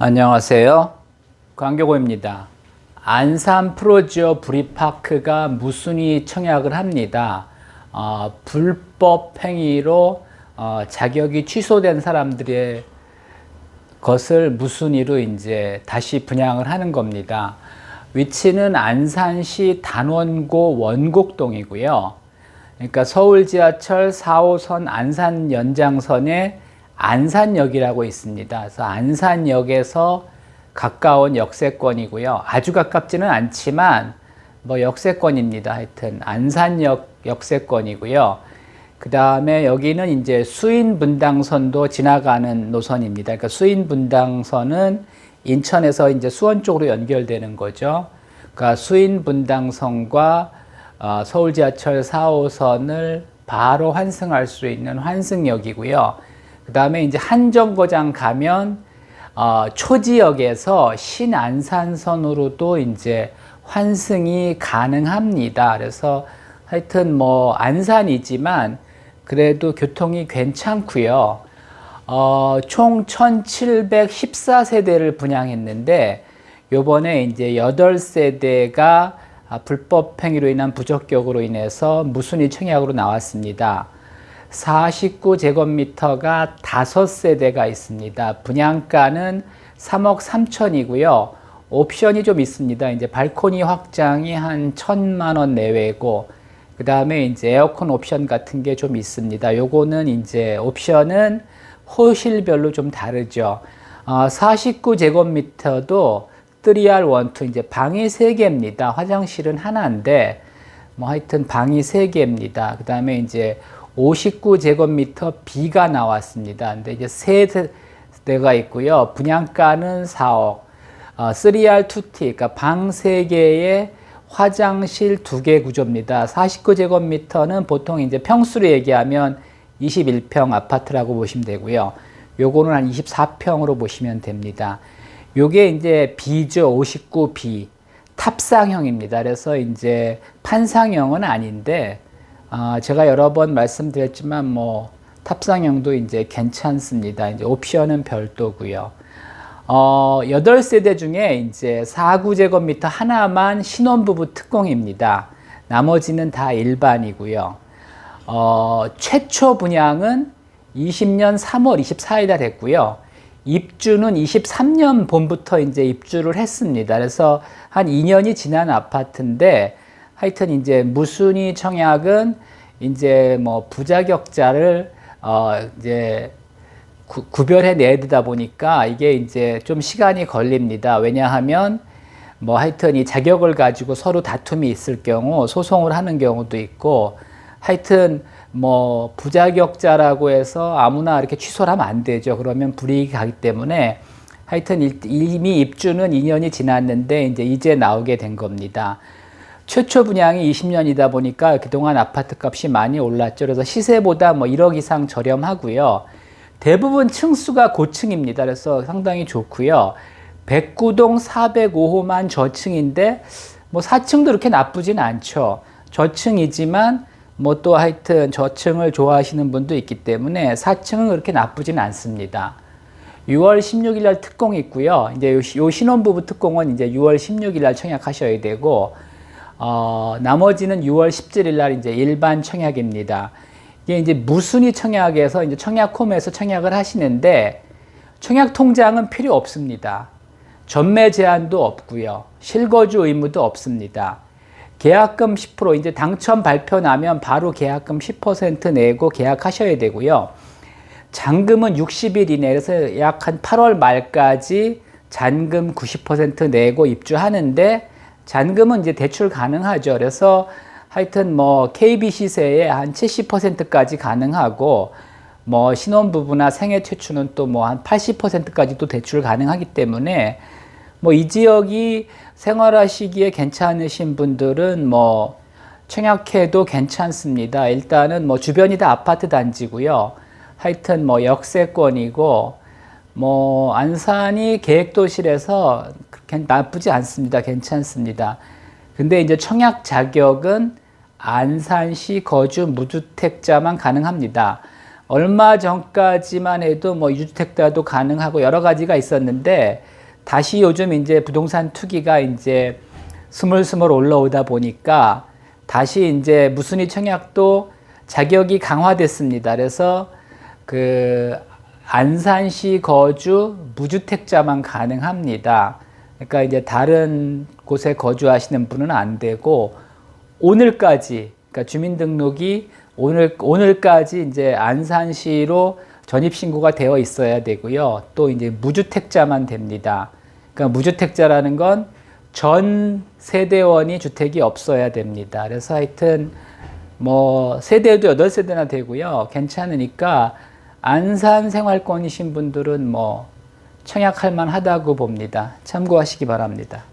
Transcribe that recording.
안녕하세요. 광교고입니다. 안산 프로지오 브리파크가 무순위 청약을 합니다. 어, 불법 행위로 어, 자격이 취소된 사람들의 것을 무순위로 이제 다시 분양을 하는 겁니다. 위치는 안산시 단원고 원곡동이고요. 그러니까 서울 지하철 4호선 안산 연장선에 안산역이라고 있습니다. 그래서 안산역에서 가까운 역세권이고요. 아주 가깝지는 않지만 뭐 역세권입니다. 하여튼 안산역 역세권이고요. 그 다음에 여기는 이제 수인 분당선도 지나가는 노선입니다. 그러니까 수인 분당선은 인천에서 이제 수원 쪽으로 연결되는 거죠. 그러니까 수인 분당선과 어, 서울 지하철 4호선을 바로 환승할 수 있는 환승역이고요. 그 다음에 이제 한정거장 가면 어, 초지역에서 신안산선으로도 이제 환승이 가능합니다. 그래서 하여튼 뭐 안산이지만 그래도 교통이 괜찮고요. 어, 총 1714세대를 분양했는데 요번에 이제 8세대가 아, 불법 행위로 인한 부적격으로 인해서 무순위 청약으로 나왔습니다. 49제곱미터가 5세대가 있습니다. 분양가는 3억 3천이고요. 옵션이 좀 있습니다. 이제 발코니 확장이 한 천만 원 내외고, 그 다음에 이제 에어컨 옵션 같은 게 좀 있습니다. 요거는 이제 옵션은 호실별로 좀 다르죠. 어, 49제곱미터도 3R 1, 2 이제 방이 3개입니다. 화장실은 하나인데, 뭐 하여튼 방이 3개입니다. 그 다음에 이제 59제곱미터 B가 나왔습니다. 근데 이제 세 대가 있고요. 분양가는 4억. 어, 3R 2T, 그러니까 방 3개에 화장실 2개 구조입니다. 49제곱미터는 보통 이제 평수로 얘기하면 21평 아파트라고 보시면 되고요. 요거는 한 24평으로 보시면 됩니다. 요게 이제 B죠. 59B. 탑상형입니다. 그래서 이제 판상형은 아닌데, 어, 제가 여러 번 말씀드렸지만 뭐 탑상형도 이제 괜찮습니다. 이제 옵션은 별도고요. 어, 8세대 중에 이제 4구제곱미터 하나만 신혼부부 특공입니다. 나머지는 다 일반이고요. 어, 최초 분양은 20년 3월 24일에 됐고요. 입주는 23년 봄부터 이제 입주를 했습니다. 그래서 한 2년이 지난 아파트인데 하여튼 이제 무순위 청약은 이제 뭐 부자격자를 어 이제 구, 구별해 내다 보니까 이게 이제 좀 시간이 걸립니다. 왜냐하면 뭐 하여튼 이 자격을 가지고 서로 다툼이 있을 경우 소송을 하는 경우도 있고 하여튼 뭐 부자격자라고 해서 아무나 이렇게 취소를 하면 안 되죠. 그러면 불이익이 가기 때문에 하여튼 이미 입주는 2년이 지났는데 이제 이제 나오게 된 겁니다. 최초 분양이 20년이다 보니까 그동안 아파트 값이 많이 올랐죠. 그래서 시세보다 뭐 1억 이상 저렴하고요. 대부분 층수가 고층입니다. 그래서 상당히 좋고요. 백구동 405호만 저층인데 뭐 4층도 그렇게 나쁘진 않죠. 저층이지만 뭐 또 하여튼 저층을 좋아하시는 분도 있기 때문에 4층은 그렇게 나쁘진 않습니다. 6월 16일 날 특공이 있고요. 이제 요 신혼부부 특공은 이제 6월 16일 날 청약하셔야 되고 어, 나머지는 6월 17일 날 이제 일반 청약입니다. 이게 이제 무순위 청약에서 이제 청약홈에서 청약을 하시는데 청약 통장은 필요 없습니다. 전매 제한도 없고요. 실거주 의무도 없습니다. 계약금 10% 이제 당첨 발표 나면 바로 계약금 10% 내고 계약하셔야 되고요. 잔금은 60일 이내 에서 약 한 8월 말까지 잔금 90% 내고 입주하는데 잔금은 이제 대출 가능하죠. 그래서 하여튼 뭐 KB 시세에 한 70%까지 가능하고 뭐 신혼부부나 생애 최초는 또 뭐 한 80%까지 또 대출 가능하기 때문에 뭐 이 지역이 생활하시기에 괜찮으신 분들은 뭐 청약해도 괜찮습니다. 일단은 뭐 주변이 다 아파트 단지고요. 하여튼 뭐 역세권이고 뭐 안산이 계획도실에서 그렇게 나쁘지 않습니다. 괜찮습니다. 근데 이제 청약 자격은 안산시 거주 무주택자만 가능합니다. 얼마 전까지만 해도 뭐 유주택자도 가능하고 여러 가지가 있었는데 다시 요즘 이제 부동산 투기가 이제 스물스물 올라오다 보니까 다시 이제 무순위 청약도 자격이 강화됐습니다. 그래서 그 안산시 거주 무주택자만 가능합니다. 그러니까 이제 다른 곳에 거주하시는 분은 안 되고 오늘까지 그러니까 주민등록이 오늘 오늘까지 이제 안산시로 전입 신고가 되어 있어야 되고요. 또 이제 무주택자만 됩니다. 그러니까 무주택자라는 건 전 세대원이 주택이 없어야 됩니다. 그래서 하여튼 뭐 세대도 여덟 세대나 되고요. 괜찮으니까 안산 생활권이신 분들은 뭐 청약할 만하다고 봅니다. 참고하시기 바랍니다.